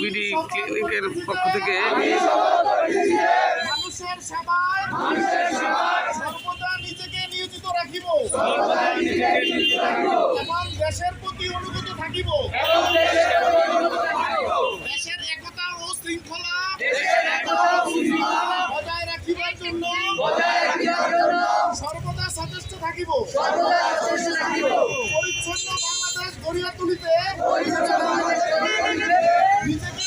BD ক্লিনিকের পক্ষ থেকে মানুষের সেবায় সর্বদা নিজেকে নিয়োজিত রাখিব। এবং দেশের প্রতি অনুগত থাকিব। দেশের একতা ও শৃঙ্খলা বজায় রাখিবার জন্য সর্বদা সচেষ্ট থাকিব। পরিচ্ছন্ন বাংলাদেশ গড়িয়া তুলিতে নিজেকে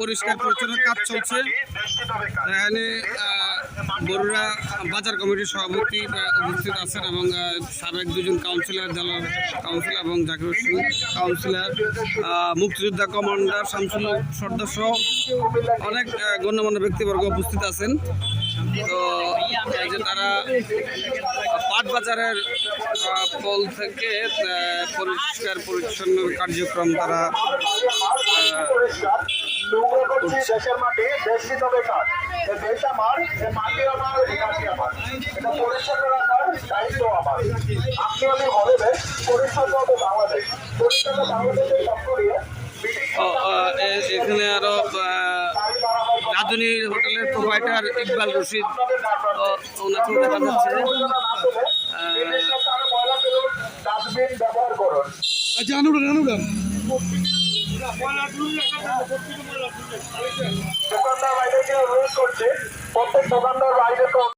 পরিষ্কার পরিচ্ছন্ন কাজ চলছে। এখানে বরুড়া বাজার কমিটির সভাপতি উপস্থিত আছেন এবং সাবেক দুজন কাউন্সিলর জেলার কাউন্সিলর এবং জাকির হোসেন কাউন্সিলর মুক্তিযোদ্ধা কমান্ডার শামসুল সর্দার সহ অনেক গণ্যমান্য ব্যক্তিবর্গ উপস্থিত আছেন। তো যে তারা পাট বাজারের পল থেকে পরিষ্কার পরিচ্ছন্ন কার্যক্রম তারা দেশের মাটি দেশ দিতে হবে কাজ এ দেশ আমার এ মাটি আমার মাটি আমার এটা পরিচ্ছন্ন রাখার দায়িত্ব আমার। আপনি আমি হবে পরিচ্ছন্ন হবে বাংলাদেশ। পরিচ্ছন্ন বাংলাদেশের স্বপ্ন নিয়ে ব্রিটিশ ও, আহ, এ- এখানে আরও আহ, রাজনী হোটেলের প্রোভাইডার ইকবাল রশিদ ও, ওনাকেও দেখা যাচ্ছে করুন বাইরে গিয়ে অনুরোধ করছে প্রত্যেক দোকানদার বাইরে